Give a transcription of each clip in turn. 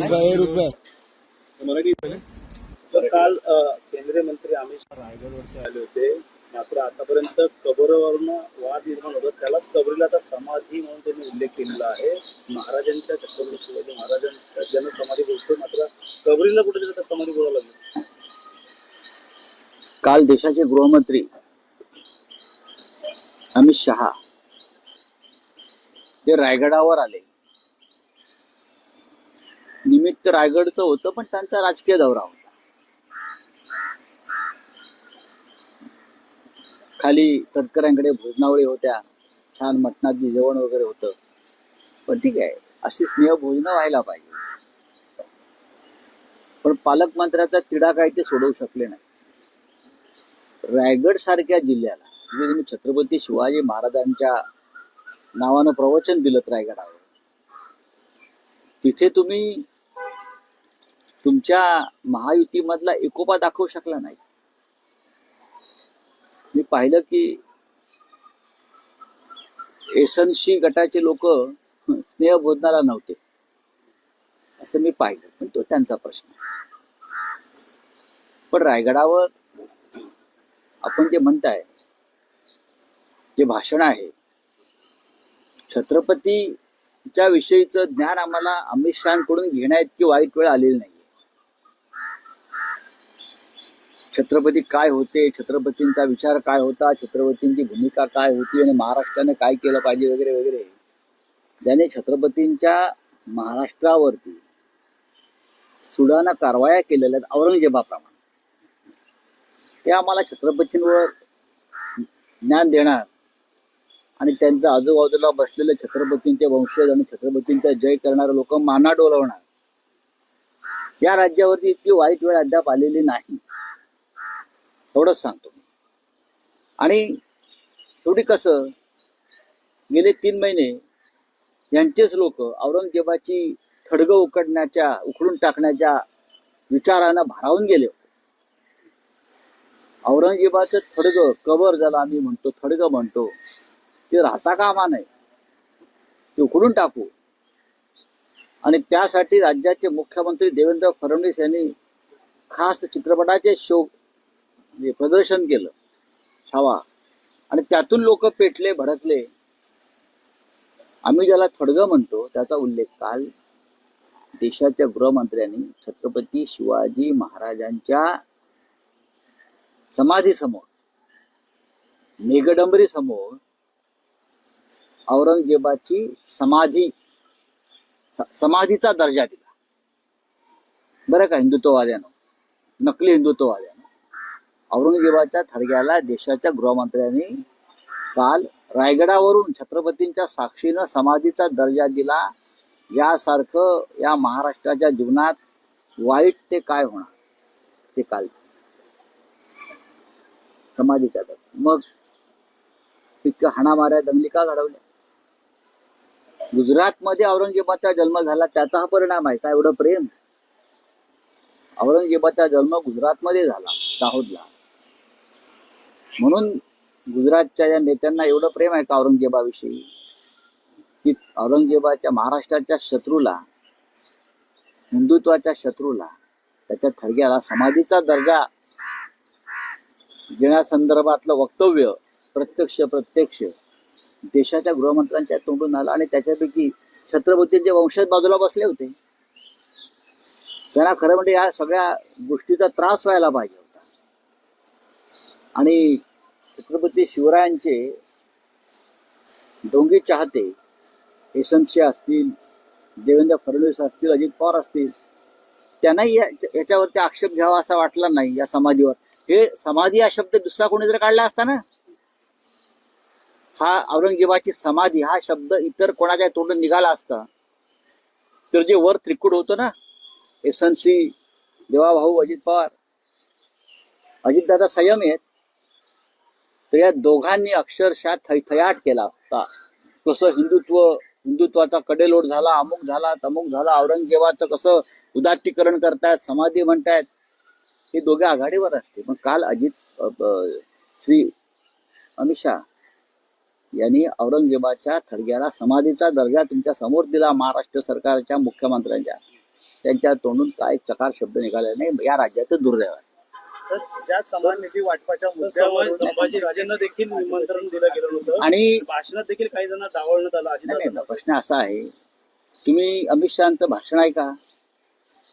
रुपये रुपये. मराठी तर काल केंद्रीय मंत्री अमित शहा रायगडवरती आले होते. मात्र आतापर्यंत कबरवरून वाद निर्माण होतो त्यालाच कबरीला आता समाधी म्हणून त्यांनी उल्लेख केलेला आहे. महाराजांच्या छत्रपती शिवाजी महाराजांच्या जनसमाधी बोलतो मात्र कबरीला कुठेतरी आता समाधी बोलावं लागली. काल देशाचे गृहमंत्री अमित शहा ते रायगडावर आले. निमित्त रायगडचं होतं पण त्यांचा राजकीय दौरा होता. खाली तटकऱ्यांकडे भोजनावळी होत्या छान मटणाची जेवण वगैरे होतं. पण ठीक आहे अशी स्नेह भोजनं व्हायला पाहिजे. पण पालकमंत्र्याचा तिढा काय ते सोडवू शकले नाही. रायगड सारख्या जिल्ह्याला म्हणजे तुम्ही छत्रपती शिवाजी महाराजांच्या नावानं प्रवचन दिलं रायगडावर तिथे तुम्ही तुमच्या महायुतीमधला एकोपा दाखवू शकला नाही. मी पाहिलं की एसनशी गटाचे लोक स्नेह भोजनाला नव्हते. असं मी पाहिलं. पण तो त्यांचा प्रश्न पण रायगडावर आपण जे म्हणताय जे भाषण आहे छत्रपतीच्या विषयीचं ज्ञान आम्हाला अमित शहाकडून घेण्या इतकी वाईट वेळ आलेली नाही छत्रपती काय होते छत्रपतींचा विचार काय होता छत्रपतींची भूमिका काय होती आणि महाराष्ट्राने काय केलं पाहिजे वगैरे वगैरे. ज्याने छत्रपतींच्या महाराष्ट्रावरती सुडाना कारवाया केलेल्या आहेत औरंगजेबाप्रमाणे. ते आम्हाला छत्रपतींवर ज्ञान देणार आणि त्यांच्या आजूबाजूला बसलेले छत्रपतींचे वंशज आणि छत्रपतींचा जय करणारे लोक माना डोलवणार या राज्यावरती इतकी वाईट वेळ अद्याप आलेली नाही. थोडंच सांगतो. आणि शेवटी कसं गेले तीन महिने यांचेच लोक औरंगजेबाची खडगं उकडण्याच्या उखडून टाकण्याच्या विचारानं भारावून गेले होते. औरंगजेबाचं थडगं कबर ज्याला आम्ही म्हणतो थडगं म्हणतो ते राहता कामा नये. ते उकडून टाकू. आणि त्यासाठी राज्याचे मुख्यमंत्री देवेंद्र फडणवीस यांनी खास चित्रपटाचे शो म्हणजे प्रदर्शन केलं. छावा. आणि त्यातून लोक पेटले भडकले. आम्ही ज्याला थडगं म्हणतो त्याचा उल्लेख काल देशाच्या गृहमंत्र्यांनी छत्रपती शिवाजी महाराजांच्या समाधीसमोर मेघडंबरी समोर औरंगजेबाची समाधी समाधीचा दर्जा दिला. बरं का हिंदुत्ववाद्यानं? नकली हिंदुत्ववाद्यानं? औरंगजेबाच्या थडग्याला देशाच्या गृहमंत्र्यांनी काल रायगडावरून छत्रपतींच्या साक्षीनं समाधीचा दर्जा दिला. यासारखं या महाराष्ट्राच्या जीवनात वाईट ते काय होणार? ते काल समाधीच्या मग इतकं हाणामाऱ्या दंगली का घडवल्या? गुजरातमध्ये औरंगजेबाचा जन्म झाला त्याचा हा परिणाम आहे का? एवढं प्रेम? औरंगजेबाचा जन्म गुजरातमध्ये झाला दाहोदला. म्हणून गुजरातच्या या नेत्यांना एवढं प्रेम आहे का औरंगजेबाविषयी? की औरंगजेबाच्या महाराष्ट्राच्या शत्रूला हिंदुत्वाच्या शत्रूला त्याच्या थडग्याला समाधीचा दर्जा देण्यासंदर्भातलं वक्तव्य प्रत्यक्ष प्रत्यक्ष देशाच्या गृहमंत्र्यांच्या तोंडून आलं आणि त्याच्यापैकी छत्रपतींचे वंशज बाजूला बसले होते. त्यांना खरं म्हणजे या सगळ्या गोष्टीचा त्रास व्हायला पाहिजे. आणि छत्रपती शिवरायांचे डोंगे चाहते यशवंतशी असतील देवेंद्र फडणवीस असतील अजित पवार असतील त्यांनाही या- याच्यावरती आक्षेप घ्यावा असा वाटला नाही या समाधीवर. हे समाधी हा शब्द दुसरा कोणी जर काढला असता ना हा औरंगजेबाची समाधी हा शब्द इतर कोणाच्या तोंडून निघाला असता तर जे वर त्रिकूट होतं ना एसएनसी देवाभाऊ अजित पवार अजितदादा संयम आहेत तर या दोघांनी अक्षरशः थैथयाट केला होता. कसं हिंदुत्व हिंदुत्वाचा कडेलोट झाला अमुक झाला तमुक झाला औरंगजेबाचं कसं उदात्तीकरण करतायत समाधी म्हणतायत हे दोघे आघाडीवर असते. पण काल अजित श्री अमित शहा यांनी औरंगजेबाच्या थडग्याला समाधीचा दर्जा तुमच्यासमोर दिला महाराष्ट्र सरकारच्या मुख्यमंत्र्यांच्या. त्यांच्या तोंडून काय चकार शब्द निघाले नाही या राज्याचं दुर्दैव आहे. ज्या समान निधी वाटपाच्या राजेंना देखील निमंत्रण दिलं गेलं होतं आणि भाषणात देखील काही जण डावळण्यात आलं अजित प्रश्न असा आहे तुम्ही अमित शहाचं भाषण आहे का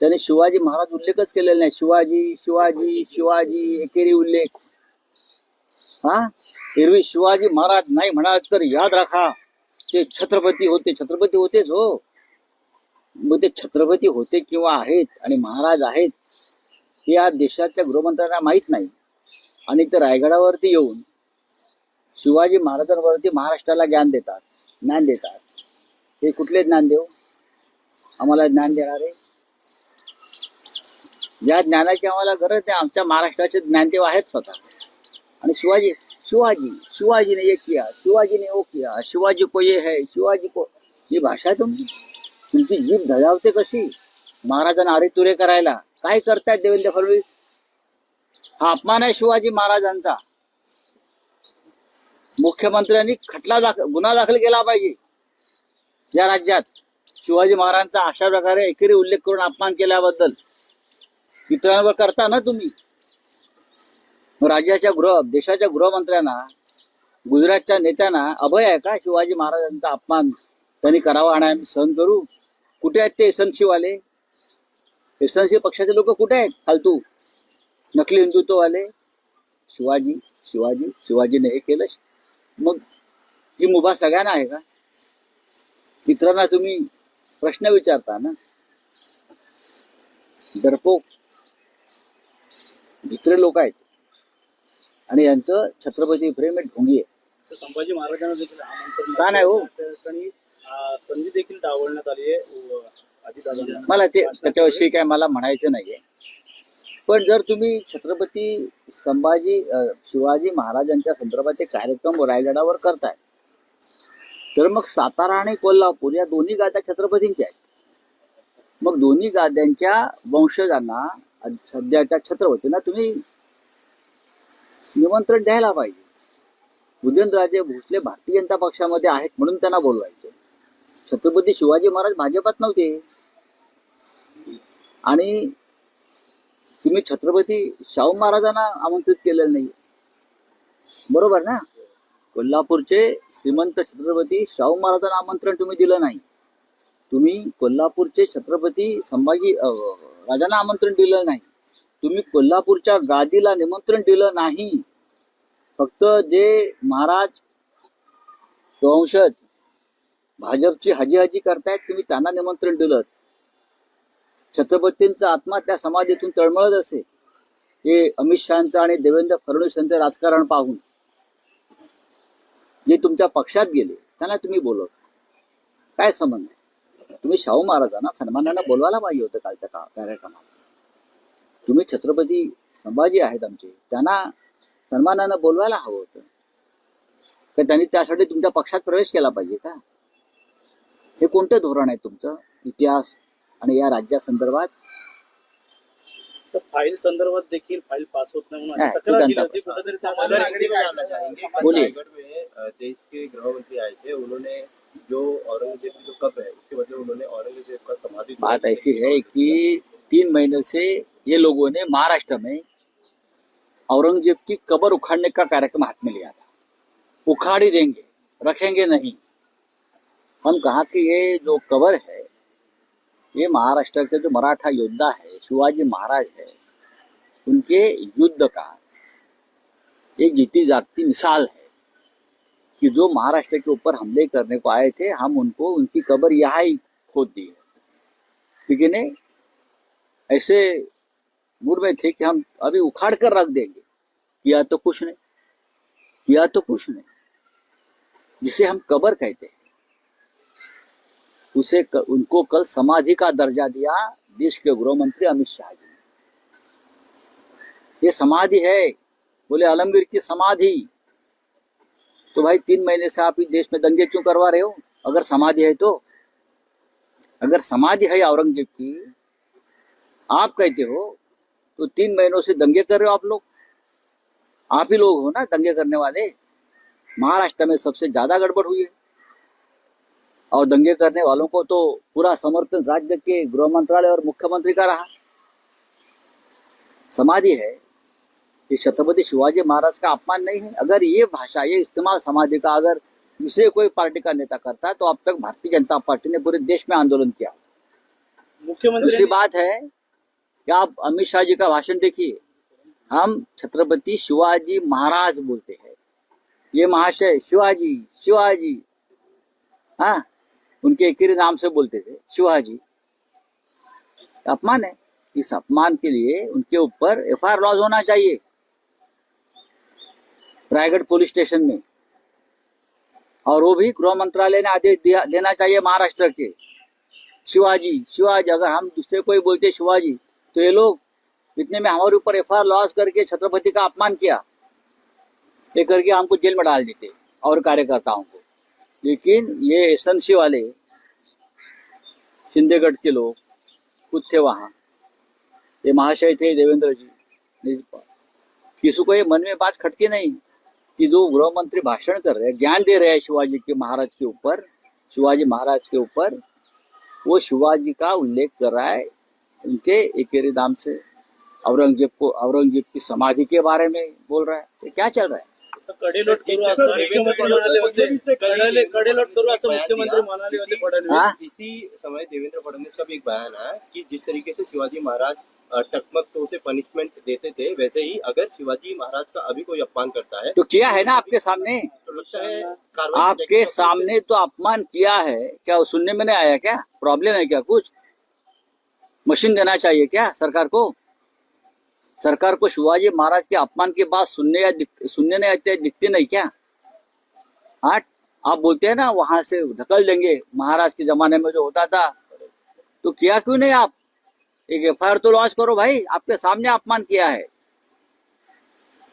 त्याने शिवाजी महाराज उल्लेखच केलेला नाही. शिवाजी शिवाजी शिवाजी एकेरी उल्लेख. हा? एरवी शिवाजी महाराज नाही म्हणाल तर याद राखा ते छत्रपती होते. छत्रपती होतेच हो. मग ते छत्रपती होते किंवा आहेत आणि महाराज आहेत हे या देशाच्या गृहमंत्र्यांना माहीत नाही. आणि ते रायगडावरती येऊन शिवाजी महाराजांवरती महाराष्ट्राला ज्ञान देतात. ज्ञान देतात. हे कुठले ज्ञान देऊ आम्हाला ज्ञान देणारे? या ज्ञानाची आम्हाला गरज नाही. आमच्या महाराष्ट्राचे ज्ञानदेव आहेत स्वतः. आणि शिवाजी शिवाजी शिवाजी ने ये किया शिवाजी ने हो किया शिवाजी को ये है शिवाजी को ही भाषा तुमची. तुमची जीभ धजावते कशी? महाराजांना अरे तुरे करायला. काय करतायत देवेंद्र फडणवीस? हा अपमान आहे शिवाजी महाराजांचा. मुख्यमंत्र्यांनी खटला दाखल गुन्हा दाखल केला पाहिजे. या राज्यात शिवाजी महाराजांचा अशा प्रकारे एकेरी उल्लेख करून अपमान केल्याबद्दल. इतरांवर करता ना तुम्ही? राज्याच्या गृह देशाच्या गृहमंत्र्यांना गुजरातच्या नेत्यांना अभय आहे का शिवाजी महाराजांचा अपमान? त्यांनी करावा आणि आम्ही सहन करू. कुठे आहेत ते सनशिवाले एसनसी पक्षाचे लोक कुठे आहेत? फालतू. नकली हिंदुत्ववाले. शिवाजी शिवाजी शिवाजीने हे केलं. मग ही मुभा सगळ्यांना आहे का? मित्रांना तुम्ही प्रश्न विचारता ना? डरपोक भित्रे लोक आहेत. आणि यांचं छत्रपती प्रेम हे ढोंगी आहे. संभाजी महाराजांना देखील का नाही हो? संधी देखील डावलण्यात आली आहे. मला ते त्याच्याविषयी काय मला म्हणायचं नाहीये. पण जर तुम्ही छत्रपती संभाजी शिवाजी महाराजांच्या संदर्भात ते कार्यक्रम रायगडावर करताय तर मग सातारा आणि कोल्हापूर या दोन्ही गाद्या छत्रपतींच्या आहेत. मग दोन्ही गाद्यांच्या वंशजांना सध्याच्या छत्रपतींना तुम्ही निमंत्रण द्यायला पाहिजे. उदयनराजे भोसले भारतीय जनता पक्षामध्ये आहेत म्हणून त्यांना बोलवायचे. छत्रपती शिवाजी महाराज भाजपात नव्हते. आणि तुम्ही छत्रपती शाहू महाराजांना आमंत्रित केलेलं नाही बरोबर ना? कोल्हापूरचे श्रीमंत छत्रपती शाहू महाराजांना आमंत्रण तुम्ही दिलं नाही. तुम्ही कोल्हापूरचे छत्रपती संभाजी राजांना आमंत्रण दिलं नाही. तुम्ही कोल्हापूरच्या गादीला निमंत्रण दिलं नाही. फक्त जे महाराज वंशज भाजपची हजी हजी करतायत तुम्ही त्यांना निमंत्रण दिलं छत्रपतींचा आत्मा त्या समाधीतून तळमळत असे. हे अमित शहाचं आणि देवेंद्र फडणवीस यांचं राजकारण पाहून. जे तुमच्या पक्षात गेले त्यांना तुम्ही बोलवत काय संबंध तुम्ही शाहू महाराजांना सन्मानांना बोलवायला पाहिजे होतं कालच्या का कार्यक्रमात. तुम्ही छत्रपती संभाजी आहेत आमचे त्यांना सन्मानानं बोलवायला हवं होतं. तर त्यांनी त्यासाठी तुमच्या पक्षात प्रवेश केला पाहिजे का? हे कोणतं धोरण आहे तुमचं? इतिहास आणि या राज्यासंदर्भात? तर फाईल संदर्भात देखील फाईल पास होत नाही म्हणून अशी तक्रार तो केली त्यांचा होती. कुठेतरी चाहेंगे बोलिए। रायगढ़ में अ, देश के गृह मंत्री आए थे उन्होंने जो औरंगजेब की जो कप है उसके बदले उन्होंने औरंगजेब का समाधि बात ऐसी है कि तीन महीने से ये लोगों ने महाराष्ट्र में औरंगजेब की कब्र उखाड़ने का कार्यक्रम हाथ में लिया था। उखाड़ ही देंगे रखेंगे नहीं। हम कहा कि ये जो कब्र है, ये महाराष्ट्र के जो मराठा योद्धा है, शिवाजी महाराज है, उनके युद्ध का एक जीती जागती मिसाल है कि जो महाराष्ट्र के ऊपर हमले करने को आए थे, हम उनको, उनकी कबर यहाँ ही खोद दी है। ठीक है ऐसे मूड में थे कि हम अभी उखाड़ कर रख देंगे, किया तो कुछ नहीं, किया तो कुछ नहीं, जिसे हम कबर कहते हैं। उसे क, उनको कल समाधि का दर्जा दिया देश के गृह मंत्री अमित शाह जी ने। ये समाधि है। बोले आलमगीर की समाधि। तो भाई तीन महीने से आप इस देश में दंगे क्यों करवा रहे हो? अगर समाधि है तो। अगर समाधि है औरंगज़ेब की आप कहते हो तो तीन महीनों से दंगे कर रहे हो आप लोग। आप ही लोग हो ना दंगे करने वाले? महाराष्ट्र में सबसे ज़्यादा गड़बड़ हुई है। और दंगे करने वालों को तो पूरा समर्थन राज्य के गृह मंत्रालय और मुख्यमंत्री का रहा। समाधि है ये छत्रपति शिवाजी महाराज का अपमान नहीं है। अगर ये भाषा ये इस्तेमाल समाधि का अगर दूसरे कोई पार्टी का नेता करता है तो अब तक भारतीय जनता पार्टी ने पूरे देश में आंदोलन किया। मुख्यमंत्री दूसरी बात है कि आप अमित शाह जी का भाषण देखिए। हम छत्रपति शिवाजी महाराज बोलते हैं। ये महाशय शिवाजी शिवाजी हाँ? उनके एक ही नाम से बोलते थे, शिवाजी। अपमान है। इस अपमान के लिए उनके ऊपर एफ़ आई लॉज होना चाहिए। रायगढ़ पुलिस स्टेशन में। और वो भी गृह मंत्रालय ने आदेश दिया देना चाहिए महाराष्ट्र के। शिवाजी शिवाजी, अगर हम दूसरे कोई बोलते शिवाजी तो ये लोग इतने में हमारे ऊपर एफ़ लॉस करके छत्रपति का अपमान किया। ये करके हमको जेल में डाल देते, और कार्यकर्ताओं को। लेकिन ये एसएनसी वाले शिंदेगढ़ के लोग खुद थे वहाँ। ये महाशय थे देवेंद्र जी। किसी को ये मन में बात खटके नहीं कि जो गृह मंत्री भाषण कर रहे हैं, ज्ञान दे रहे हैं शिवाजी के महाराज के ऊपर, शिवाजी महाराज के ऊपर, वो शिवाजी का उल्लेख कर रहा है उनके एकेरी दाम से। औरंगज़ेब को, औरंगज़ेब की समाधि के बारे में बोल रहा है। ये क्या चल रहा है? कडेलोट करू असं मुख्यमंत्री म्हणाले होते. कडेले कडेलोट करू असं मुख्यमंत्री म्हणाले होते फडणवीस? इसी समय देवेंद्र फडणवीस का भी एक बयान है कि जिस तरीके से शिवाजी महाराज टकमक तो उसे पनिशमेंट देते थे वैसे ही अगर शिवाजी महाराज का अभी कोई अपमान करता है तो किया है ना आपके सामने? तो की आपके सामने तो अपमान किया है। क्या सुनने में नहीं आया क्या? प्रॉब्लम है क्या कुछ? मशीन देना चाहिए क्या सरकार को? सरकार को शिवाजी महाराज के अपमान की बात सुनने या सुनने नहीं आते, दिखते नहीं क्या? हाँ आप बोलते हैं ना, वहाँ से ढकल देंगे। महाराज के जमाने में जो होता था तो किया क्यों नहीं आप? एक एफआईआर तो लॉन्च करो भाई, आपके सामने अपमान किया है।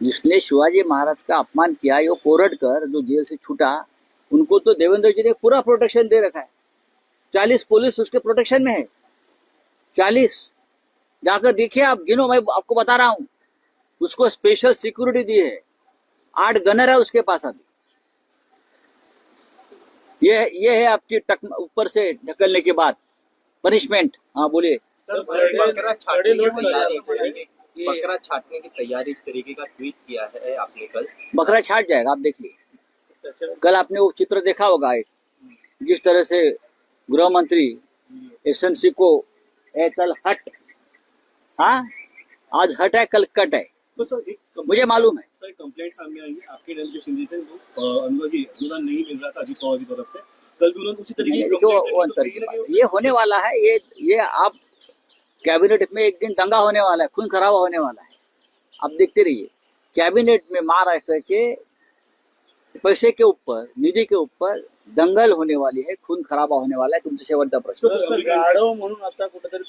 जिसने शिवाजी महाराज का अपमान किया वो कोरट कर जो जेल से छूटा, उनको तो देवेंद्र जी ने पूरा प्रोटेक्शन दे रखा है। चालीस पुलिस उसके प्रोटेक्शन में है। चालीस। जाकर देखिए आप गिनो मैं आपको बता रहा हूँ। उसको स्पेशल सिक्योरिटी दी है। आठ गनर है उसके पास अभी। ये ये है आपकी टक ऊपर से ढकलने के बाद। पनिशमेंट हाँ बोलिए। बकरा छाटने की तैयारी इस तरीके- बकरा छाटने की तैयारी इस तरीके का ट्वीट किया है आपने कल। बकरा छाट जाएगा आप देखिए कल आपने वो चित्र देखा होगा एक जिस तरह से गृह मंत्री एसएनसी को ए कल हट हाँ? आज हट है कल कट है। तो सर मुझे मालूम है। सर कंप्लेंट सामने आई है आपके रंजन शिंदे से अनुदान नहीं मिल रहा था अजित पवार की तरफ़ से। कल भी उन्होंने उसी तरीके की तो की ये होने वाला है ये ये आप कैबिनेट में एक दिन दंगा होने वाला है खून खराबा होने वाला है। आप देखते रहिए। कैबिनेट में महाराष्ट्र के पैसे के ऊपर निधि के ऊपर दंगल होने वाली है खून खराबा होने वाला है तुमचा शेवटचा प्रश्न। गाढव म्हणून आता कुठेतरी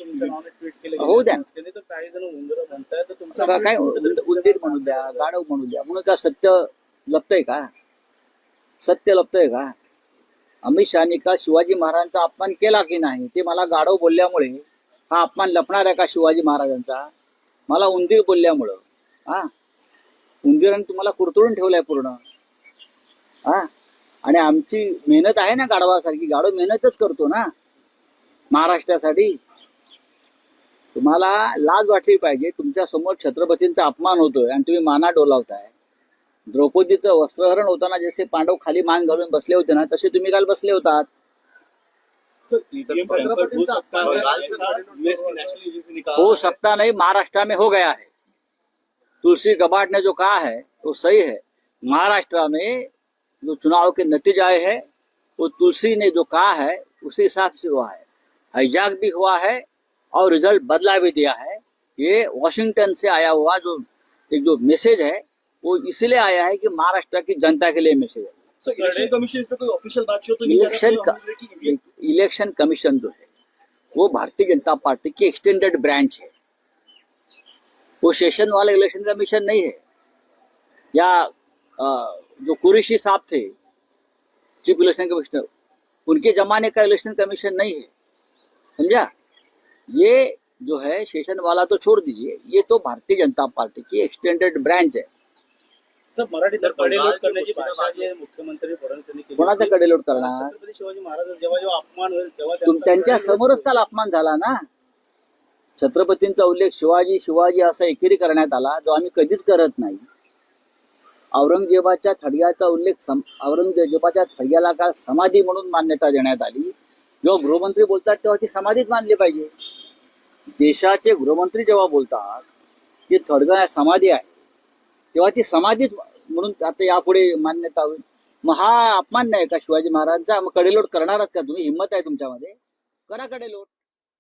ट्विट केले होऊ द्या. तर काही जण उंदर म्हणताय तर तुमचं काय उंद- उंदीर म्हणू द्या गाढव म्हणू द्या. म्हणून का सत्य लपतंय का? सत्य लपतंय का? अमित शहानी का शिवाजी महाराजांचा अपमान केला की नाही? ते मला गाढव बोलल्यामुळे हा अपमान लपणार आहे का शिवाजी महाराजांचा? मला उंदीर बोलल्यामुळं हा? उंदीराने तुम्हाला कुरतडून ठेवलंय पूर्ण. हा. आणि आमची मेहनत आहे ना गाढवासारखी गाढव मेहनतच करतो ना. महाराष्ट्रासाठी. तुम्हाला लाज वाटली पाहिजे तुमच्यासमोर छत्रपतींचा अपमान होतोय आणि तुम्ही माना डोलावताय. द्रौपदीचं वस्त्रहरण होताना जसे पांडव खाली मान घालून बसले होते ना तसे तुम्ही काल बसले होतात. हो सकता है बंगाल से ऐसा यूएस की नेशनल एजेंसी ने कहा हो है। सकता नहीं महाराष्ट्र में हो गया है तुलसी गबाट ने जो कहा है वो सही है महाराष्ट्र में जो चुनाव के नतीजे आए हैं वो तुलसी ने जो कहा है उसी हिसाब से हुआ है। हाईजैक भी हुआ है और रिज़ल्ट बदला भी दिया है। ये वॉशिंगटन से आया हुआ जो एक जो मैसेज है वो इसलिए आया है कि महाराष्ट्र की जनता के लिए मैसेज है। इलेक्शन कमीशन कोई ऑफिशियल बात तो नहीं कर रहा इलेक्शन कमीशन जो है वो भारतीय जनता पार्टी की एक्सटेंडेड ब्रांच है। वो सेशन वाला इलेक्शन कमीशन नहीं है। या अ, जो कुरेशी साहब थे चीफ इलेक्शन कमिश्नर उनके जमाने का इलेक्शन कमीशन नहीं है। समझा? ये जो है सेशन वाला तो छोड़ दीजिए। ये तो भारतीय जनता पार्टी की एक्सटेंडेड ब्रांच है। मराठी कडेलोट करण्याची भाषा जी आहे, मुख्यमंत्री फडणवीस यांनी केली. कोणाचा. कडेलोट करणार? छत्रपती शिवाजी महाराज जेव्हा जेव्हा अपमान होईल तेव्हा त्यांच्या समोरच. काल अपमान झाला ना? छत्रपतींचा उल्लेख शिवाजी शिवाजी असा एकेरी करण्यात आला जो आम्ही कधीच करत नाही. औरंगजेबाच्या थडग्याचा उल्लेख सम- औरंगजेबाच्या थडग्याला काल समाधी म्हणून मान्यता देण्यात आली. जेव्हा गृहमंत्री बोलतात तेव्हा ती समाधीच मानली पाहिजे. देशाचे गृहमंत्री जेव्हा बोलतात की थडगा आहे, समाधी आहे तेव्हा ती समाधीच म्हणून आता यापुढे मान्यता होईल. मग हा अपमान नाही का शिवाजी महाराजांचा? मग कडेलोट करणारच का? तुम्ही हिंमत आहे तुमच्यामध्ये? करा कडेलोट.